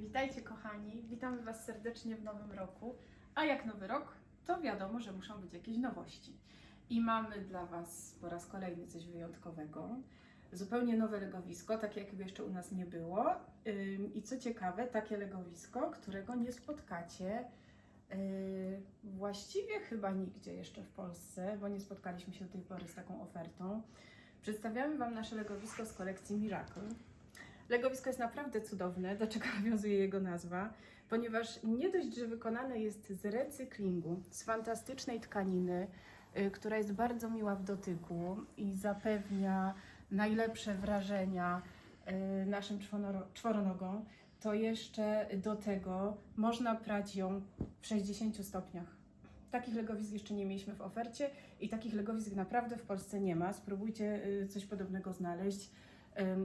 Witajcie kochani, witamy Was serdecznie w nowym roku. A jak nowy rok, to wiadomo, że muszą być jakieś nowości. I mamy dla Was po raz kolejny coś wyjątkowego. Zupełnie nowe legowisko, takie jakiego jeszcze u nas nie było. I co ciekawe, takie legowisko, którego nie spotkacie yy, właściwie chyba nigdzie jeszcze w Polsce, bo nie spotkaliśmy się do tej pory z taką ofertą. Przedstawiamy Wam nasze legowisko z kolekcji Miracle. Legowisko jest naprawdę cudowne, do czego nawiązuje jego nazwa, ponieważ nie dość, że wykonane jest z recyklingu, z fantastycznej tkaniny, y, która jest bardzo miła w dotyku i zapewnia najlepsze wrażenia y, naszym czworonogom, to jeszcze do tego można prać ją w 60 stopniach. Takich legowisk jeszcze nie mieliśmy w ofercie i takich legowisk naprawdę w Polsce nie ma. Spróbujcie y, coś podobnego znaleźć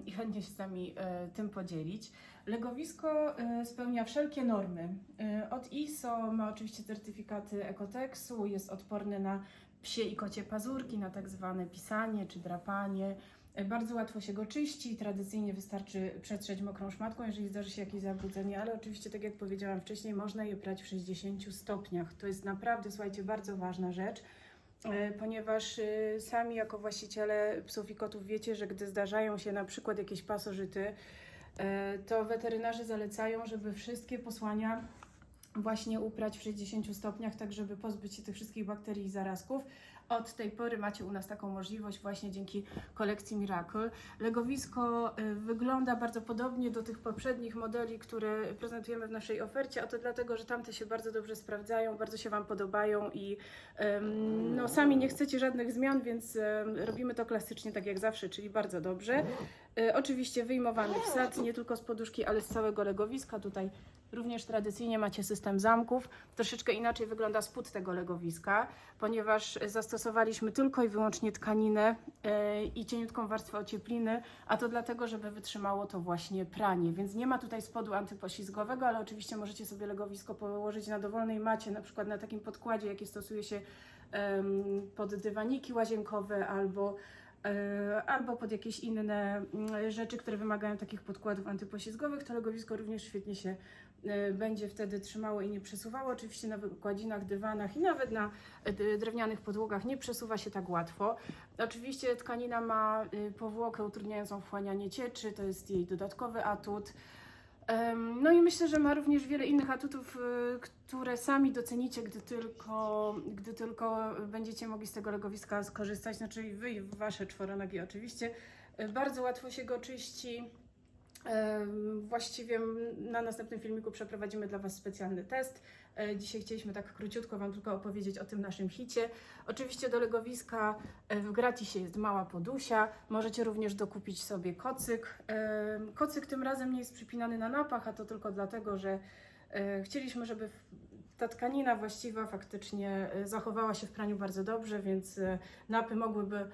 i chętnie się z Wami y, tym podzielić. Legowisko y, spełnia wszelkie normy. Y, Od ISO ma oczywiście certyfikaty Ecoteksu, jest odporny na psie i kocie pazurki, na tak zwane pisanie czy drapanie. Bardzo łatwo się go czyści, tradycyjnie wystarczy przetrzeć mokrą szmatką, jeżeli zdarzy się jakieś zabrudzenie, ale oczywiście, tak jak powiedziałam wcześniej, można je prać w 60 stopniach. To jest naprawdę, słuchajcie, bardzo ważna rzecz. E, ponieważ y, sami jako właściciele psów i kotów wiecie, że gdy zdarzają się na przykład jakieś pasożyty, e, to weterynarze zalecają, żeby wszystkie posłania właśnie uprać w 60 stopniach, tak żeby pozbyć się tych wszystkich bakterii i zarazków. Od tej pory macie u nas taką możliwość właśnie dzięki kolekcji Miracle. Legowisko y, wygląda bardzo podobnie do tych poprzednich modeli, które prezentujemy w naszej ofercie, a to dlatego, że tamte się bardzo dobrze sprawdzają, bardzo się Wam podobają i no, sami nie chcecie żadnych zmian, więc robimy to klasycznie tak jak zawsze, czyli bardzo dobrze. Y, Oczywiście wyjmowany wsad, nie tylko z poduszki, ale z całego legowiska. Tutaj również tradycyjnie macie system zamków. Troszeczkę inaczej wygląda spód tego legowiska, ponieważ zastosowaliśmy tylko i wyłącznie tkaninę y, i cieniutką warstwę ociepliny, a to dlatego, żeby wytrzymało to właśnie pranie. Więc nie ma tutaj spodu antypoślizgowego, ale oczywiście możecie sobie legowisko położyć na dowolnej macie, na przykład na takim podkładzie, jaki stosuje się pod dywaniki łazienkowe albo e, albo pod jakieś inne mm, rzeczy, które wymagają takich podkładów antypoślizgowych, to legowisko również świetnie się e, będzie wtedy trzymało i nie przesuwało. Oczywiście na wykładzinach, dywanach i nawet na d- drewnianych podłogach nie przesuwa się tak łatwo. Oczywiście tkanina ma y, powłokę utrudniającą wchłanianie cieczy, to jest jej dodatkowy atut. No i myślę, że ma również wiele innych atutów, y, które sami docenicie, gdy tylko, gdy tylko będziecie mogli z tego legowiska skorzystać. Znaczy wy i wasze czworonogi oczywiście. Y, Bardzo łatwo się go czyści. Właściwie na następnym filmiku przeprowadzimy dla Was specjalny test. E, Dzisiaj chcieliśmy tak króciutko Wam tylko opowiedzieć o tym naszym hicie. Oczywiście do legowiska e, w gratisie jest mała podusia. Możecie również dokupić sobie kocyk. Kocyk tym razem nie jest przypinany na napach, a to tylko dlatego, że e, chcieliśmy, żeby ta tkanina właściwa faktycznie zachowała się w praniu bardzo dobrze, więc napy mogłyby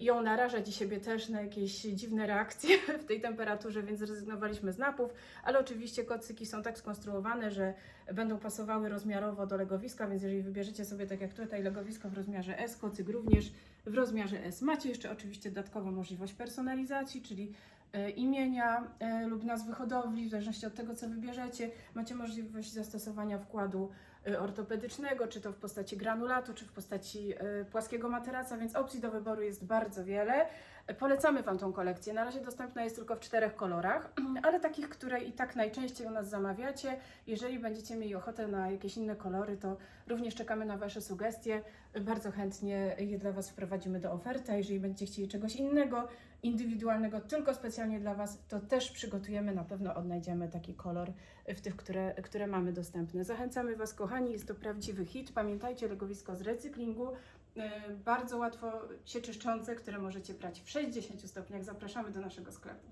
ją narażać i siebie też na jakieś dziwne reakcje w tej temperaturze, więc zrezygnowaliśmy z napów, ale oczywiście kocyki są tak skonstruowane, że będą pasowały rozmiarowo do legowiska, więc jeżeli wybierzecie sobie tak jak tutaj legowisko w rozmiarze S, kocyk również w rozmiarze S. Macie jeszcze oczywiście dodatkową możliwość personalizacji, czyli e, imienia e, lub nazwy hodowli, w zależności od tego, co wybierzecie. Macie możliwość zastosowania wkładu e, ortopedycznego, czy to w postaci granulatu, czy w postaci e, płaskiego materaca, więc opcji do wyboru jest bardzo wiele. Polecamy Wam tą kolekcję. Na razie dostępna jest tylko w czterech kolorach, ale takich, które i tak najczęściej u nas zamawiacie. Jeżeli będziecie mieli ochotę na jakieś inne kolory, to również czekamy na Wasze sugestie. Bardzo chętnie je dla Was wprowadzimy do oferty. A jeżeli będziecie chcieli czegoś innego, indywidualnego, tylko specjalnie dla Was, to też przygotujemy. Na pewno odnajdziemy taki kolor w tych, które, które mamy dostępne. Zachęcamy Was, kochani, jest to prawdziwy hit. Pamiętajcie, legowisko z recyklingu. e, Bardzo łatwo się czyszczące, które możecie brać w 60 stopniach. Zapraszamy do naszego sklepu.